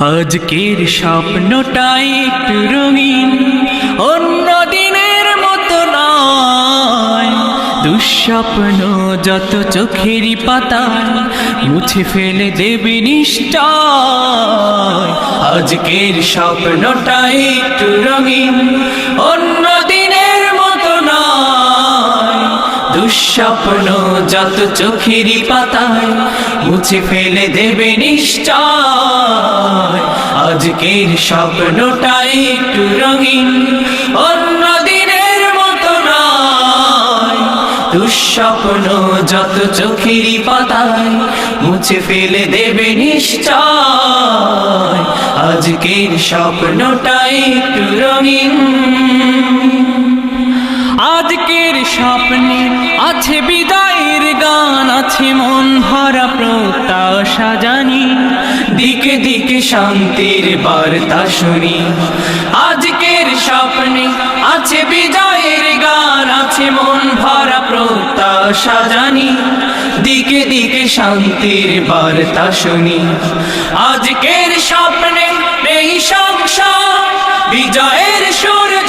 আজকের স্বপ্নটাই একটু রঙিন, অন্য দিনের মতো নয়। দুঃস্বপ্ন যত চোখেরই পাতায়, মুছে ফেলে দেবে নিশ্চয়। আজকের স্বপ্নটাই একটু রঙিন, অন্য দুঃস্বপ্ন যত চোখেরই পাতায় মুছে ফেলে দেবে নিশ্চয়। আজকের স্বপ্নটাই একটু রঙিন, অন্য দিনের মতো নয়। দুঃস্বপ্ন যত চোখেরই পাতায় মুছে ফেলে দেবে নিশ্চয়। আজকের স্বপ্নটাই একটু রঙিন। আজকের স্বপ্নে আছে বিদায়ের গান, আছে মন ভরা প্রত্যাশা জানি। দিকে দিকে শান্তির বার্তা শুনি। আজকের স্বপ্নে আছে বিজয়ের গান, আছে মন ভরা প্রত্যাশা জানি। দিকে দিকে শান্তির বার্তা শুনি। আজকের স্বপ্নে এই সংসার, বিজয়ের নিষ্ঠা